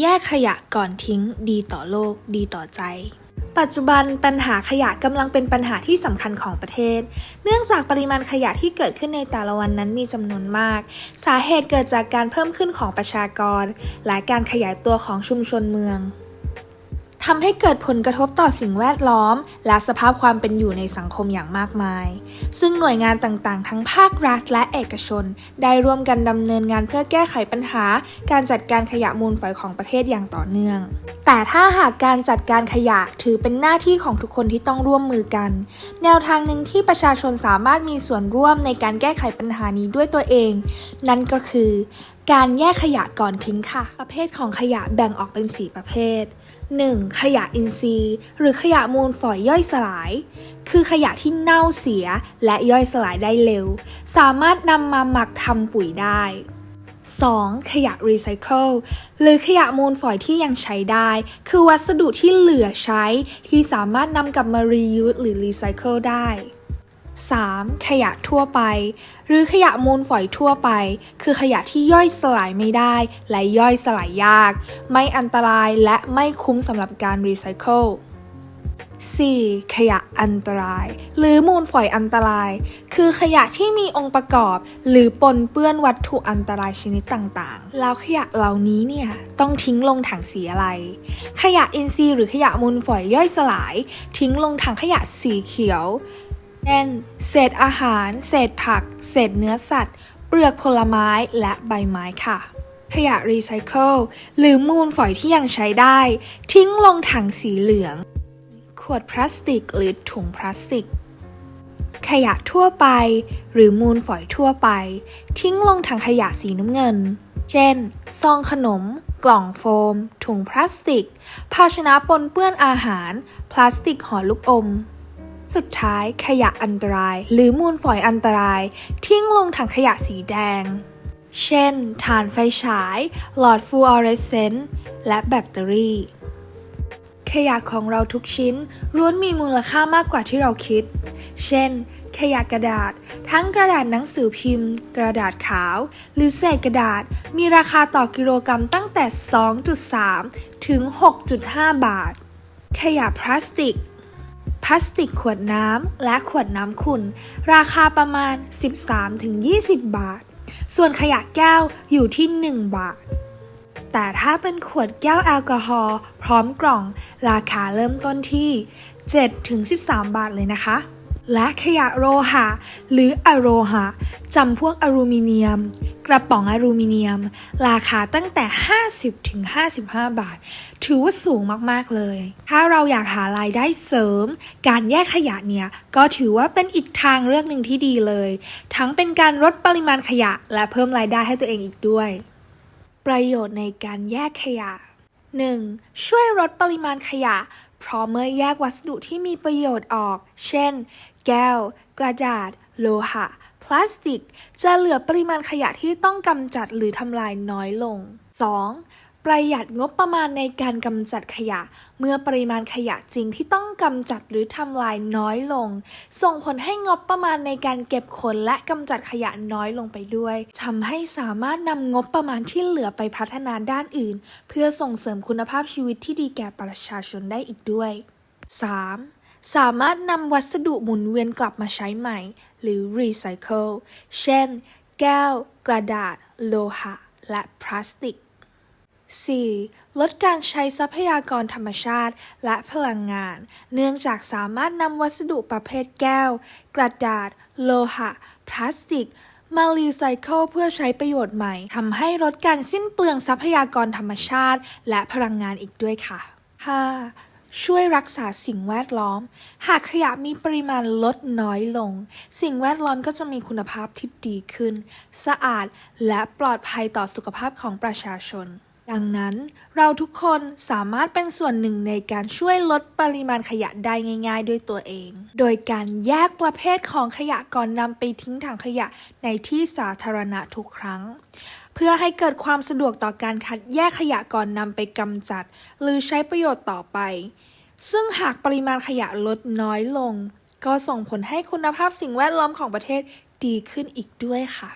แยกขยะก่อนทิ้ง ดีต่อโลก ดีต่อใจ ปัจจุบันปัญหาขยะกำลังเป็นปัญหาที่สำคัญของประเทศ เนื่องจากปริมาณขยะที่เกิดขึ้นในแต่ละวันนั้นมีจำนวนมาก สาเหตุเกิดจากการเพิ่มขึ้นของประชากร และการขยายตัวของชุมชนเมือง ทำให้เกิดผลกระทบต่อสิ่งแวดล้อม และสภาพความเป็นอยู่ในสังคมอย่างมากมาย ซึ่งหน่วยงานต่างๆ ทั้งภาครัฐและเอกชน ได้ร่วมกันดำเนินงานเพื่อแก้ไขปัญหา การจัดการขยะมูลฝอยของประเทศอย่างต่อเนื่อง แต่ถ้าหากการจัดการขยะถือเป็นหน้าที่ของทุกคนที่ต้องร่วมมือกัน แนวทางหนึ่งที่ประชาชนสามารถมีส่วนร่วมในการแก้ไขปัญหานี้ด้วยตัวเอง นั่นก็คือ การแยกขยะก่อนทิ้งค่ะ ประเภทของขยะแบ่งออกเป็น 4 ประเภท 1. ขยะอินทรีย์ หรือขยะมูลฝอยย่อยสลาย คือขยะที่เน่าเสียและย่อยสลายได้เร็ว สามารถนำมาหมักทำปุ๋ยได้ 2. ขยะรีไซเคิลหรือขยะมูลฝอยที่ยังใช้ได้ คือวัสดุที่เหลือใช้ที่สามารถนำกลับมารียูสหรือรีไซเคิลได้ 3. ขยะทั่วไป หรือขยะมูลฝอยทั่วไป คือขยะที่ย่อยสลายไม่ได้และย่อยสลายยาก ไม่อันตรายและไม่คุ้มสำหรับการรีไซเคิล 4. ขยะอันตราย หรือมูลฝอยอันตราย คือขยะที่มีองค์ประกอบ หรือปนเปื้อนวัตถุอันตรายชนิดต่างๆ แล้วขยะเหล่านี้เนี่ยต้องทิ้งลงถังสีอะไร ขยะอินทรีย์หรือขยะมูลฝอยย่อยสลาย ทิ้งลงถังขยะสีเขียว เช่น เศษอาหาร เศษผัก เศษเนื้อสัตว์ เปลือกผลไม้และใบไม้ค่ะ ขยะรีไซเคิลหรือมูลฝอยที่ยังใช้ได้ ทิ้งลงถังสีเหลือง ขวดพลาสติกหรือถุงพลาสติก ขยะทั่วไป หรือมูลฝอยทั่วไป ทิ้งลงถังขยะสีน้ำเงิน เช่น ซองขนมกล่องโฟม ถุงพลาสติก ภาชนะปนเปื้อนอาหาร พลาสติกห่อลูกอม สุดท้ายขยะอันตราย หรือมูลฝอยอันตราย ทิ้งลงถังขยะสีแดง เช่นถ่านไฟฉาย หลอดฟลูออเรสเซนต์และแบตเตอรี่ ขยะของเราทุกชิ้นล้วนมีมูลค่ามากกว่าที่เราคิด เช่น ขยะกระดาษ ทั้งกระดาษหนังสือพิมพ์ กระดาษขาว หรือเศษกระดาษ มีราคาต่อกิโลกรัมตั้งแต่ 2.3 ถึง 6.5 บาท ขยะพลาสติก พลาสติกขวดน้ำและขวดน้ำขุ่น ราคาประมาณ 13-20 บาท ส่วนขยะแก้วอยู่ที่ 1 บาท แต่ถ้าเป็นขวดแก้วแอลกอฮอล์พร้อมกล่อง ราคาเริ่มต้นที่ 7-13 บาทเลยนะคะ และขยะโลหะ หรืออะโลหะจำพวกอลูมิเนียม กระป๋องอลูมิเนียม ราคาตั้งแต่ 50-55 บาท ถือว่าสูงมากๆเลย ถ้าเราอยากหารายได้เสริม การแยกขยะเนี่ยก็ถือว่าเป็นอีกทางเลือกหนึ่งที่ดีเลย ทั้งเป็นการลดปริมาณขยะ และเพิ่มรายได้ให้ตัวเองอีกด้วย ประโยชน์ในการแยกขยะ 1. ช่วยลดปริมาณขยะเพราะเมื่อแยกวัสดุที่มีประโยชน์ออก เช่น แก้ว กระดาษ โลหะ พลาสติก จะเหลือปริมาณขยะที่ต้องกำจัดหรือทำลายน้อยลง 2. ประหยัดงบประมาณในการกำจัดขยะ เมื่อปริมาณขยะจริงที่ต้องกำจัดหรือทำลายน้อยลง ส่งผลให้งบประมาณในการเก็บขนและกำจัดขยะน้อยลงไปด้วยทำให้สามารถนำงบประมาณที่เหลือไปพัฒนาด้านอื่น เพื่อส่งเสริมคุณภาพชีวิตที่ดีแก่ประชาชนได้อีกด้วย 3. สามารถนำวัสดุหมุนเวียนกลับมาใช้ใหม่ หรือรีไซเคิล เช่น แก้ว กระดาษ โลหะ และพลาสติก 4. ลดการใช้ทรัพยากรธรรมชาติและพลังงาน เนื่องจากสามารถนำวัสดุประเภทแก้ว กระดาษ โลหะ พลาสติก มารีไซเคิลเพื่อใช้ประโยชน์ใหม่ทำให้ลดการสิ้นเปลืองทรัพยากรธรรมชาติ และพลังงานอีกด้วยค่ะ 5. ช่วยรักษาสิ่งแวดล้อม หากขยะมีปริมาณลดน้อยลง สิ่งแวดล้อมก็จะมีคุณภาพที่ดีขึ้น สะอาดและปลอดภัยต่อสุขภาพของประชาชน ดังนั้น เราทุกคนสามารถเป็นส่วนหนึ่งในการช่วยลดปริมาณขยะได้ง่าย ๆ ด้วยตัวเอง โดยการแยกประเภทของขยะก่อนนำไปทิ้งถังขยะในที่สาธารณะทุกครั้งเพื่อให้เกิดความสะดวกต่อการคัดแยกขยะก่อนนำไปกำจัด หรือใช้ประโยชน์ต่อไป ซึ่งหากปริมาณขยะลดน้อยลง ก็ส่งผลให้คุณภาพสิ่งแวดล้อมของประเทศดีขึ้นอีกด้วยค่ะ